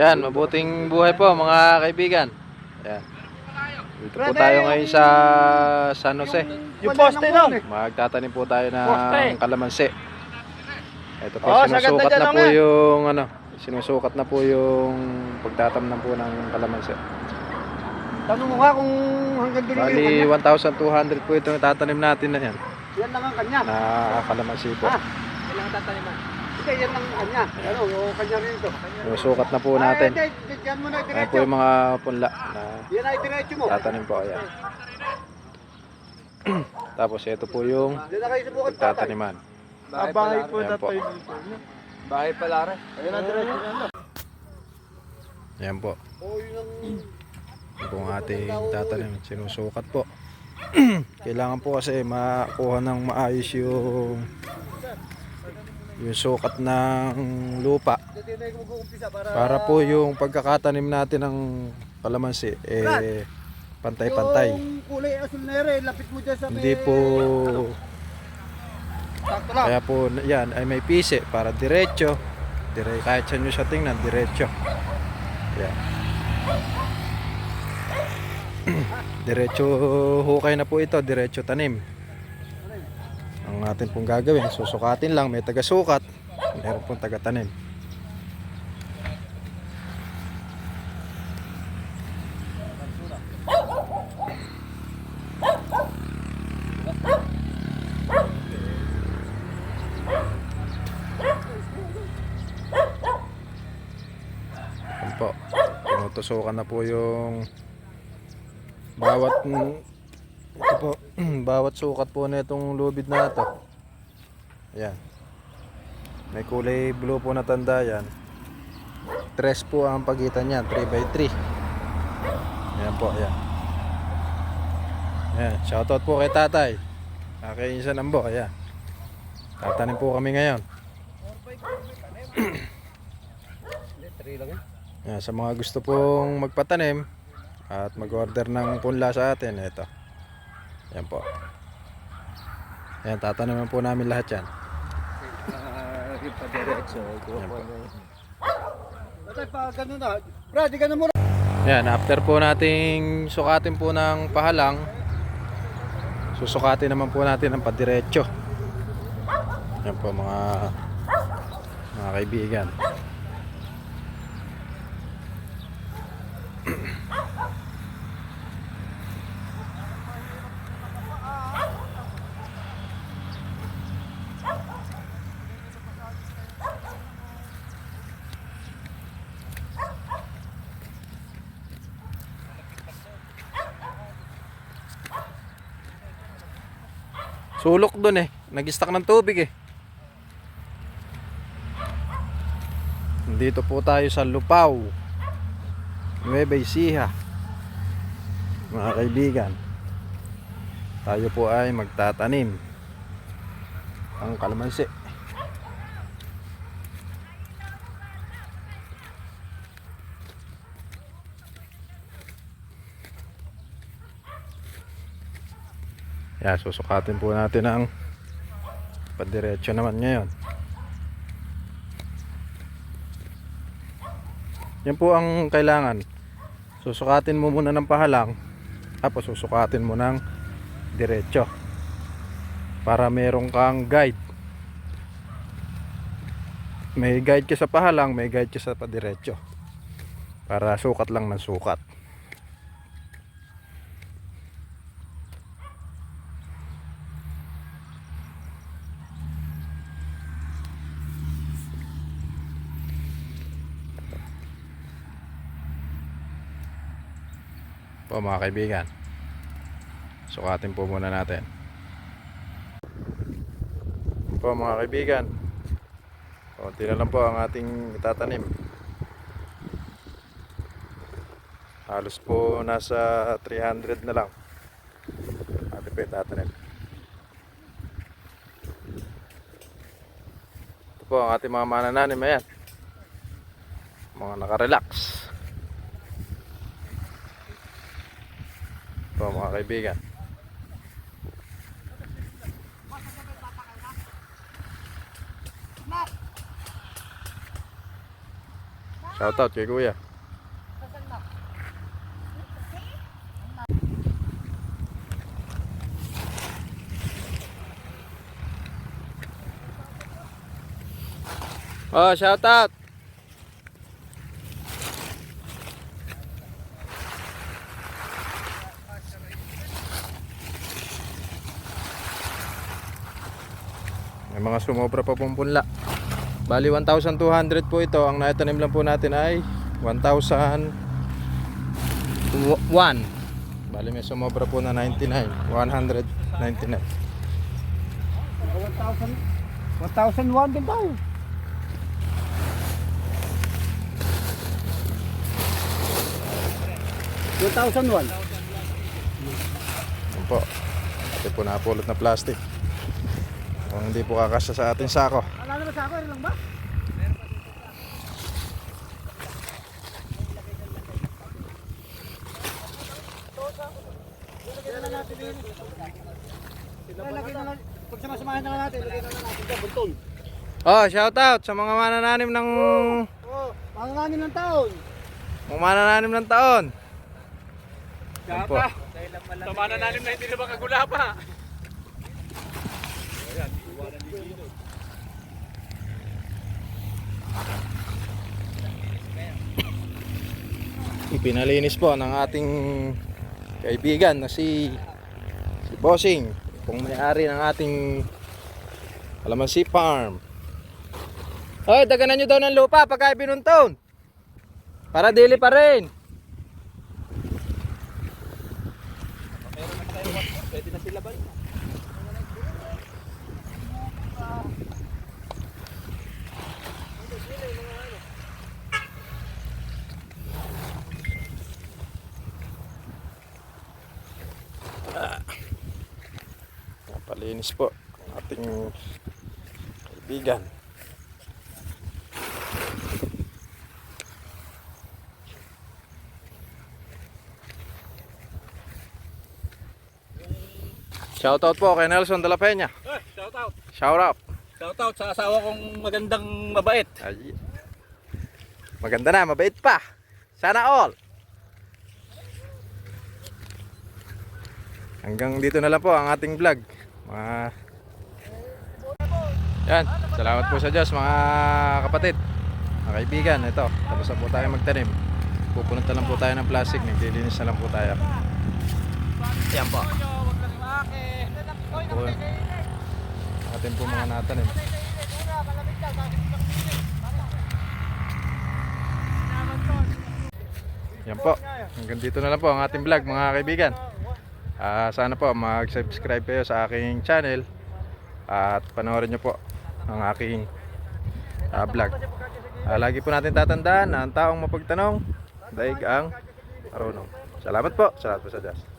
Yan, mabuting buhay po mga kaibigan. Yan. Dito po tayo ngayon sa San Jose. Yung poste no? Magtatanim po tayo ng kalamansi. Ito po, Oh, sinusukat na oh, po nga. yung ano, sinusukat na po yung pagtatamnan po ng kalamansi. Tanong mo nga kung hanggang dulo Bali, yung kanya. 1,200 po itong tatanim natin na yan. Yan lang ang kanya. Na kalamansi po. Ah. Yan lang ang tataniman. Lang ang kanya. Ano, o kanya rin ito. Sinusukat na po natin. Ay, hindi, Diyan mo na Ayan po diretso. yung mga punla na Yan ay diretso mo. tatanim po. Ayan. Tapos ito po yung Yan na kayo sa bukod tatay. pagtataniman. Ah, bahay po Ayan po. Bahay pala rin. Ayun ang diretso yan. Ayan po. Oh, yun ang... Ito po ang ating tatanim. Sinusukat po. Kailangan po kasi makuha ng maayos yung yung sukat ng lupa para... po yung pagkakatanim natin ng kalamansi eh pantay-pantay. Hindi po kaya po yan ay may pisi para diretso. Dire kahit saan nyo siya tingnan, diretso. Yan. diretso hukay na po ito, diretso tanim. Ang atin pong gagawin, susukatin lang, may taga-sukat, meron pong taga-tanim. Yan po. Na po yung bawat ito po, bawat sukat po na itong lubid na ito. Ayan. May kulay blue po na tanda yan. Tres po ang pagitan niya, 3 by 3. Ayan po, ayan. Ayan, shoutout po kay tatay. Kakain sa nambo, ayan. Tatanim po kami ngayon. Yan, sa mga gusto pong magpatanim at mag-order ng punla sa atin, ito. Yan po. Yan, tataniman po namin lahat yan. yung pa-diretso. Yan po. Tatay, pa ganun na. Brad, di ka na muna. Yan, after po nating sukatin po ng pahalang, susukatin naman po natin ang padiretso. Yan po mga mga kaibigan. Sulok dun eh. Nag-stack ng tubig eh. Dito po tayo sa Lupaw. Nueva Ecija. Mga kaibigan. Tayo po ay magtatanim. Ang kalamansi. Yan, susukatin po natin ang padiretso naman ngayon. Yan po ang kailangan. Susukatin mo muna ng pahalang, tapos susukatin mo ng diretso. Para meron kang guide. May guide ka sa pahalang, may guide ka sa padiretso. Para sukat lang ng sukat. Po mga kaibigan. Sukatin po muna natin. Po mga kaibigan. Konti na lang po ang ating itatanim. Halos po nasa 300 na lang. Ating po itatanim. Ito po ang ating mga manananim. Ayan. Mga nakarelax po mga kaibigan. Shoutout kay Kuya. Oh, shoutout. May mga sumobra pa pong punla. Bali 1,200 po ito. Ang naitanim lang po natin ay 1,001. Bali may sumobra po na 99. 199. 1,000 1,001 din daw. One thousand one. Yan po. Ito po napulot na plastic. Kung hindi po kakasya sa ating sako. Wala naman sa ako, yun lang ba? Pag samasamahin na natin, lagay na natin sa bunton. Oh, shoutout sa mga manananim ng Oh, mga nganin ng taon. mga manananim ng taon. Yan po. Tama na nalim na hindi na makagula pa. Ipinalinis po ng ating kaibigan na si si Bossing, kung may-ari ng ating Alamansi Farm. Hoy, daganan nyo daw ng lupa pagka binunton. Para dili pa rin. Pwede na sila ba? Palinis po ating kaibigan. Shoutout po kay Nelson de la Peña. Eh, shout out. Shout out. Shout out sa asawa kong magandang mabait. Ay. Maganda na, mabait pa. Sana all. Hanggang dito na lang po ang ating vlog. Mga Yan, salamat po sa Diyos mga kapatid. Mga kaibigan, ito. Tapos na po tayo magtanim. Pupunot na lang po tayo ng plastic, naglilinis na lang po tayo. Yan po. Po. Atin po mga natanim. Yan po. Hanggang dito na lang po ang ating vlog mga kaibigan. Ah, sana po mag-subscribe kayo sa aking channel at panoorin nyo po ang aking ah, vlog. Ah, lagi po natin tatandaan na ang taong mapagtanong, daig ang marunong. Salamat po. Salamat po sa Diyos.